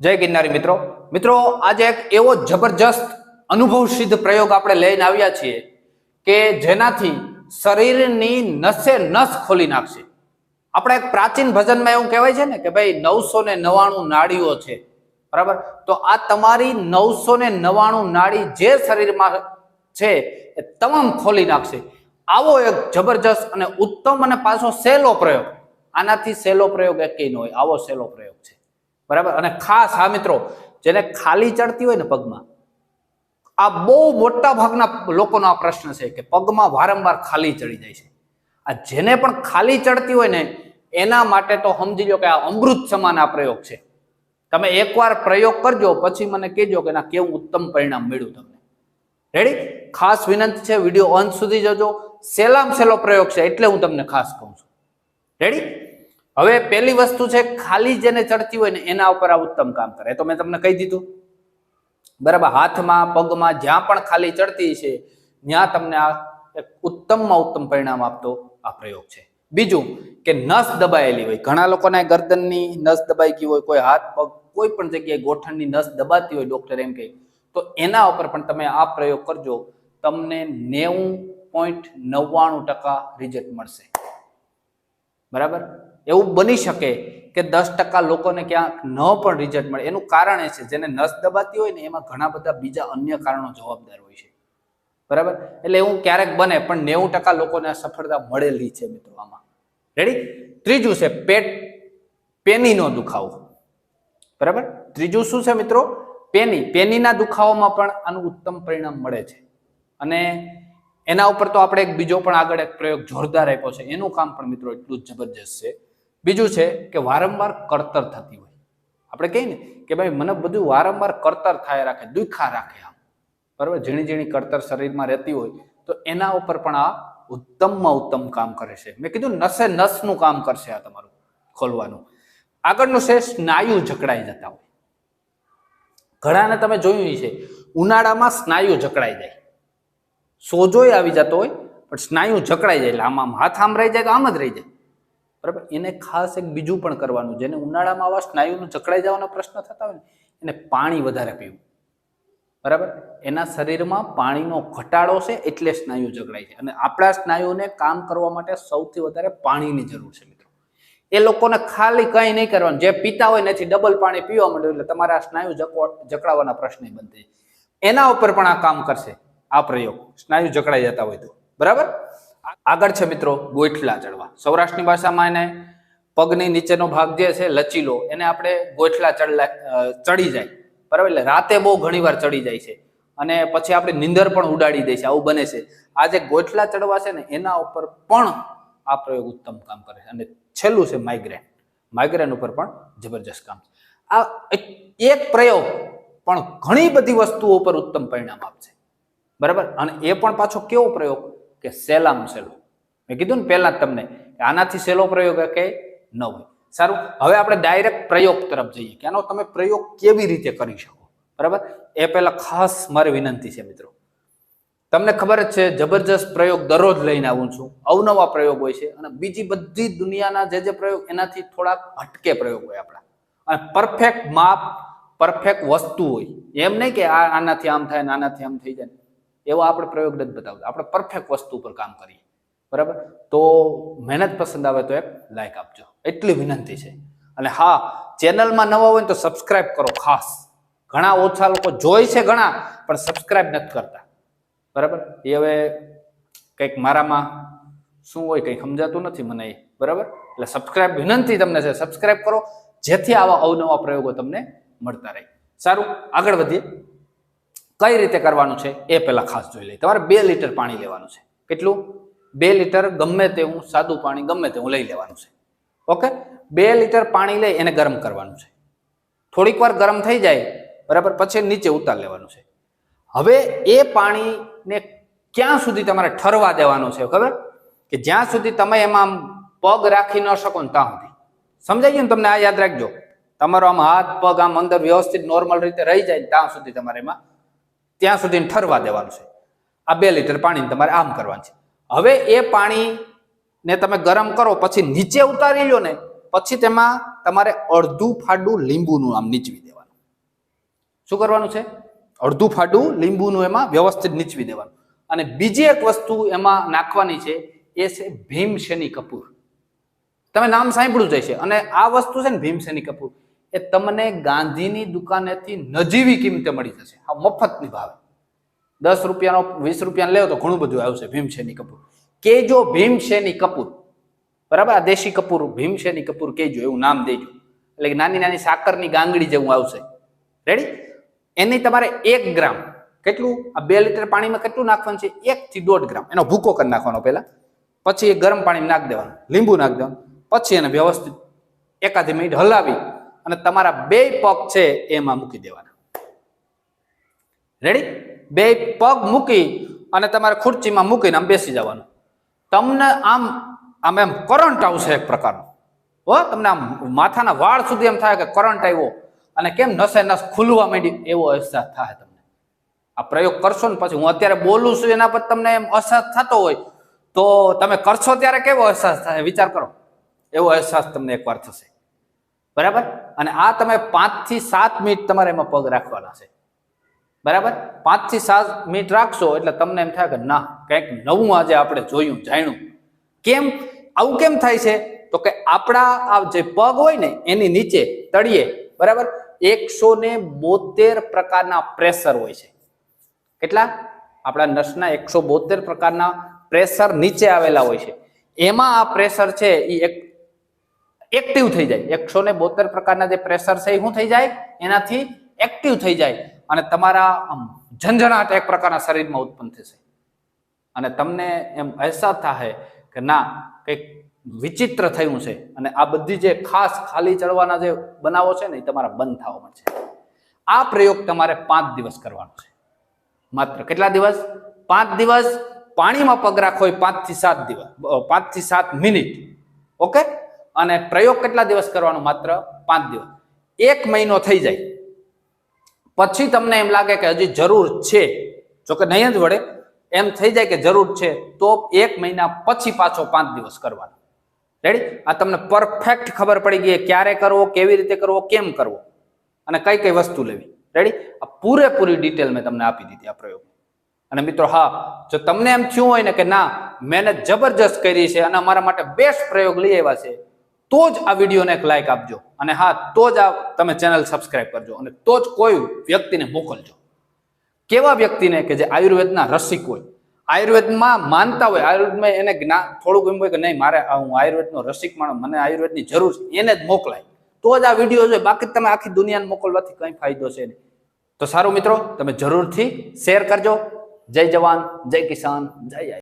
જય ગિરનારી મિત્રો. મિત્રો, આજે એક એવો જબરજસ્ત અનુભવ સિદ્ધ પ્રયોગ આપણે લઈને આવ્યા છીએ કે જેનાથી શરીરની નસે નસ ખોલી નાખશે. આપણે એક પ્રાચીન ભજનમાં એવું કહેવાય છે ને કે ભાઈ નવસો ને નવાણું નાડીઓ છે. બરાબર? તો આ તમારી નવસો ને નવાણું નાડી જે શરીરમાં છે એ તમામ ખોલી નાખશે. આવો એક જબરજસ્ત અને ઉત્તમ અને પાછો સહેલો પ્રયોગ. આનાથી સહેલો પ્રયોગ એક ન હોય, આવો સહેલો પ્રયોગ છે. બરાબર? અને ખાસ હા મિત્રો, જેને ખાલી ચડતી હોય ને પગમાં, આ બહુ મોટા ભાગના લોકોનો આ પ્રશ્ન છે કે પગમાં વારંવાર ખાલી ચડી જાય છે. આ જેને પણ ખાલી ચડતી હોય ને, એના માટે તો સમજી લો કે આ અમૃત સમાન આ પ્રયોગ છે. તમે એકવાર પ્રયોગ કરજો, પછી મને કહેજો કે ના કેવું ઉત્તમ પરિણામ મળ્યું તમને. રેડી ખાસ વિનંતી છે, વીડિયો અંત સુધી જજો. સહેલામ સહેલો પ્રયોગ છે, એટલે હું તમને ખાસ કહું છું. રેડી હવે પહેલી વસ્તુ છે, ખાલી જેને ચડતી હોય ને એના ઉપર આ ઉત્તમ કામ કરે. તો મેં તમને કહી દીધું. બરાબર, હાથમાં, પગમાં જ્યાં પણ ખાલી ચડતી છે, ત્યાં તમને આ એક ઉત્તમમાં ઉત્તમ પરિણામ આપતો આ પ્રયોગ છે. બીજું કે નસ દબાયેલી હોય. ઘણા લોકોને ગરદનની નસ દબાઈ ગઈ હોય, કોઈ હાથ, પગ, કોઈ પણ જગ્યાએ ગોઠણની નસ દબાતી હોય ડોક્ટર એમ કહે, તો એના ઉપર પણ તમે આ પ્રયોગ કરજો, તમને નેવું પોઈન્ટ નવ્વાણું ટકા રિઝલ્ટ મળશે. બરાબર? એવું બની શકે કે દસ ટકા લોકોને ક્યાંક ન પણ રિઝલ્ટ મળે. એનું કારણ એ છે, જેને નસ દબાતી હોય ને, એમાં ઘણા બધા બીજા અન્ય કારણો જવાબદાર હોય છે. બરાબર? એટલે એવું ક્યારેક બને, પણ નેવું ટકા લોકોને સફળતા મળેલી છે મિત્રો આમાં. રેડી ત્રીજું છે, પેટ પેનીનો દુખાવો. બરાબર? ત્રીજું શું છે મિત્રો? પેની. પેનીના દુખાવામાં પણ આનું ઉત્તમ પરિણામ મળે છે. અને એના ઉપર તો આપણે એક બીજો પણ આગળ એક પ્રયોગ જોરદાર આપ્યો છે. એનું કામ પણ મિત્રો એટલું જ જબરજસ્ત છે. બીજું છે કે વારંવાર કરતર થતી હોય. આપણે કહીએ ને કે ભાઈ, મને બધું વારંવાર કરતર થાય રાખે, દુખા રાખે આમ. બરાબર? ઝીણી ઝીણી કરતર શરીરમાં રહેતી હોય તો એના ઉપર પણ આ ઉત્તમમાં ઉત્તમ કામ કરે છે. મેં કીધું, નસે નસનું કામ કરશે આ તમારું ખોલવાનું. આગળનું છે, સ્નાયુ જકડાઈ જતા હોય. ઘણાને તમે જોયું છે ઉનાળામાં સ્નાયુ જકડાઈ જાય. સોજોય આવી જતો હોય, પણ સ્નાયુ જકડાઈ જાય એટલે આમ આમ હાથ આમ રહી જાય તો આમ જ રહી જાય. બરાબર? એને ખાસ એક બીજું પણ કરવાનું, જેને ઉનાળામાં આવા સ્નાયુનું જકડાઈ જવાનો પ્રશ્ન થતા હોય ને, એને પાણી વધારે પીવું. બરાબર? એના શરીરમાં પાણીનો ઘટાડો છે એટલે સ્નાયુ જકડાય છે. અને આપણા સ્નાયુને કામ કરવા માટે સૌથી વધારે પાણીની જરૂર છે, મિત્રો. એ લોકોને ખાલી કંઈ નહીં કરવાનું. જે પીતા હોય નથી ડબલ પાણી પીવા માંડ્યું એટલે તમારા સ્નાયુ જકડાવાના પ્રશ્ન બનતે. એના ઉપર પણ આ કામ કરશે, આ પ્રયોગ. સ્નાયુ જકડાઈ જતા હોય તો. બરાબર? આગળ છે મિત્રો ગોઠલા ચડવા. સૌરાષ્ટ્રની ભાષામાં એને પગની નીચેનો ભાગ જે છે, લચીલો, એને આપણે ગોઠલા ચડલા ચડી જાય. બરાબર? એટલે રાતે બહુ ઘણીવાર ચડી જાય છે. અને પછી આપણે નીંદર પણ ઉડાડી દે છે, આવું બને છે. આ જે ગોઠલા ચડવા છે ને, એના ઉપર પણ આ પ્રયોગ ઉત્તમ કામ કરે છે. અને છેલ્લું છે માઇગ્રેન માઇગ્રેન ઉપર પણ જબરજસ્ત કામ આ એક- પ્રયોગ પણ ઘણી બધી વસ્તુઓ પર ઉત્તમ પરિણામ આપશે. બરાબર? અને એ પણ પાછો કેવો પ્રયોગ? કે સેલામ સેલો. મેં કીધું ને પહેલા જ તમને, આનાથી સેલો પ્રયોગ કે ન હોય. સારું, હવે આપણે ડાયરેક્ટ પ્રયોગ તરફ જઈએ કે આનો તમે પ્રયોગ કેવી રીતે કરી શકો? બરાબર? એ પહેલા ખાસ મારી વિનંતી છે મિત્રો. તમને ખબર જ છે, જબરજસ્ત પ્રયોગ દરરોજ લઈને આવું છું. અવનવા પ્રયોગ હોય છે અને બીજી બધી દુનિયાના જે જે પ્રયોગ એનાથી થોડાક હટકે પ્રયોગ હોય આપણા. અને પરફેક્ટ માપ પરફેક્ટ વસ્તુ હોય. એમ નહીં કે આ આનાથી આમ થાય ને આનાથી આમ થઈ જાય. એવો આપણે પ્રયોગ નથી બતાવતા. આપણે પરફેક્ટ વસ્તુ ઉપર કામ કરીએ. બરાબર? તો મહેનત પસંદ આવે તો એક લાઈક આપજો. એટલી વિનંતી છે. અને હા, ચેનલમાં નવા હોય તો સબસ્ક્રાઇબ કરો ખાસ. ઘણા ઓછા લોકો જોઈ છે ઘણા, પણ સબસ્ક્રાઇબ નથી કરતા. બરાબર? એ હવે કંઈક મારામાં શું હોય કંઈ સમજાતું નથી મને એ. બરાબર? એટલે સબસ્ક્રાઇબ વિનંતી તમને છે. સબસ્ક્રાઇબ કરો. જેથી આવા અવનવા પ્રયોગો તમને મળતા રહે. સારું, આગળ વધીએ. કઈ રીતે કરવાનું છે એ પહેલાં ખાસ જોઈ લઈએ. તમારે બે લીટર પાણી લેવાનું છે. કેટલું? બે લીટર ગમે તેવું સાદું પાણી ગમે તેવું લઈ લેવાનું છે. ઓકે? બે લીટર પાણી લઈ એને ગરમ કરવાનું છે. થોડીક વાર ગરમ થઈ જાય, બરાબર? પછી નીચે ઉતાર લેવાનું છે. હવે એ પાણીને ક્યાં સુધી તમારે ઠરવા દેવાનું છે, ખબર? કે જ્યાં સુધી તમે એમાં પગ રાખી ન શકો ને ત્યાં સુધી. સમજાઈ ગયું ને તમને? આ યાદ રાખજો. તમારો આમ હાથ, પગ આમ અંદર વ્યવસ્થિત, નોર્મલ રીતે રહી જાય ત્યાં સુધી તમારે એમાં ત્યાં સુધી ઠરવા દેવાનું છે. આ બે લીટર પાણી તમારે આમ કરવાનું છે. હવે એ પાણીને તમે ગરમ કરો, પછી નીચે ઉતારી લો ને, પછી તેમાં તમારે અડધું ફાડું લીંબુનું આમ નીચવી દેવાનું. શું કરવાનું છે? અડધું ફાડું લીંબુનું એમાં વ્યવસ્થિત નીચવી દેવાનું. અને બીજી એક વસ્તુ એમાં નાખવાની છે, એ છે ભીમશેની કપૂર. તમે નામ સાંભળ્યું જ છે અને આ વસ્તુ છે ને ભીમસેની કપૂર. એ તમને ગાંધીની દુકાનેથી નજીવી કિંમતે મળી જશે. હા મફતની ભાવે. દસ રૂપિયાનો, વીસ રૂપિયાનો લેવો તો ઘણું બધું આવશે, ભીમસેની કપૂર. કેજો ભીમસેની કપૂર, બરાબર? આ દેશી કપૂર, ભીમસેની કપૂર કેજો એવું નામ દેજો. એટલે નાની નાની સાકરની ગાંગડી જેવું આવશે. રેડી એની તમારે એક ગ્રામ, કેટલું? આ બે લીટર પાણીમાં કેટલું નાખવાનું છે? એક થી દોઢ ગ્રામ. એનો ભૂકો કરી નાખવાનો પહેલા. પછી એ ગરમ પાણીમાં નાખી દેવાનું. લીંબુ નાખી દેવાનું. પછી એને વ્યવસ્થિત એકાદી મિનિટ હલાવી અને તમારા બે પગ છે એમાં મૂકી દેવાના. રેડી બે પગ મૂકી અને તમારે ખુરચીમાં મૂકીને આમ બેસી જવાનું. તમને આમ આમ એમ કરંટ આવશે એક પ્રકારનો. હો, તમને આમ માથાના વાળ સુધી એમ થાય કે કરંટ આવ્યો અને કેમ નસે નસ ખુલવા માંડી, એવો અહેસાસ થાય તમને. આ પ્રયોગ કરશો ને પછી હું અત્યારે બોલું છું એના પર તમને એમ અહેસાસ થતો હોય, તો તમે કરશો ત્યારે કેવો અહેસાસ થાય? વિચાર કરો. એવો અહેસાસ તમને એકવાર થશે. બરાબર? અને આ તમે પાંચથી સાત મિનિટ તમારે એમાં પગ રાખવાના છે. બરાબર? પાંચથી સાત મિનિટ રાખશો એટલે તમને એમ થાય કે ના, કંઈક નવું આજે આપણે જોયું, જાણ્યું. કેમ? આવું કેમ થાય છે? તો કે આપણા આ જે પગ હોય ને, એની નીચે તળિયે, બરાબર? એકસો ને બોતેર પ્રકારના પ્રેશર હોય છે. કેટલા? આપણા નસના એકસો બોતેર પ્રકારના પ્રેશર નીચે આવેલા હોય છે. એમાં આ પ્રેશર છે એ એક એક્ટિવ થઈ જાય. એકસો ને બોતેર પ્રકારના જે પ્રેશર છે એ શું થઈ જાય? એનાથી એક્ટિવ થઈ જાય. અને તમારા ઝંઝણાટ એક પ્રકારના શરીરમાં ઉત્પન્ન થશે. અને તમને એમ અહેસાસ થાય કે ના, કંઈક વિચિત્ર થયું છે. અને આ બધી જે ખાસ ખાલી ચડવાના જે બનાવો છે ને, એ તમારા બંધ થવા મળશે. આ પ્રયોગ તમારે પાંચ દિવસ કરવાનો છે. માત્ર કેટલા દિવસ? પાંચ દિવસ. પાણીમાં પગ રાખો પાંચથી સાત દિવસ પાંચથી સાત મિનિટ. ઓકે? અને પ્રયોગ કેટલા દિવસ કરવાનો? માત્ર પાંચ દિવસ. એક મહિનો થઈ જાય. પછી તમને એમ લાગે કે હજી જરૂર છે. જોકે નહીં જ વળે. એમ થઈ જાય કે જરૂર છે, તો એક મહિના પછી પાછો પાંચ દિવસ કરવાનો. રેડી આ તમને પરફેક્ટ ખબર પડી ગઈ ક્યારે કરવો, કેવી રીતે કરવો, કેમ કરવો. અને કઈ કઈ વસ્તુ લેવી. રેડી આ પૂરેપૂરી ડિટેલ મેં તમને આપી દીધી આ પ્રયોગ અને મિત્રો, હા, જો તમને એમ થયું હોય ને કે ના, મહેનત જબરજસ્ત કરી છે અને અમારા માટે બેસ્ટ પ્રયોગ લઈ આવ્યા છે તો જ આ વિડીયોને એક લાઇક આપજો. અને હા, તો જ આ તમે ચેનલ સબસ્ક્રાઇબ કરજો. અને તો જ કોઈ વ્યક્તિને મોકલજો. કેવા વ્યક્તિને કે જે આયુર્વેદના રસિક હોય. આયુર્વેદમાં માનતા હોય. આયુર્વેદમાં એને જ્ઞાન થોડુંક એમ હોય કે નહીં, મારે હું આયુર્વેદનો રસિક માણો મને આયુર્વેદની જરૂર છે. એને જ મોકલાય. તો જ આ વીડિયો જોઈએ. બાકી તમે આખી દુનિયાને મોકલવાથી કંઈ ફાયદો છે નહીં. તો સારું મિત્રો, તમે જરૂરથી શેર કરજો. જય જવાન, જય કિસાન, જય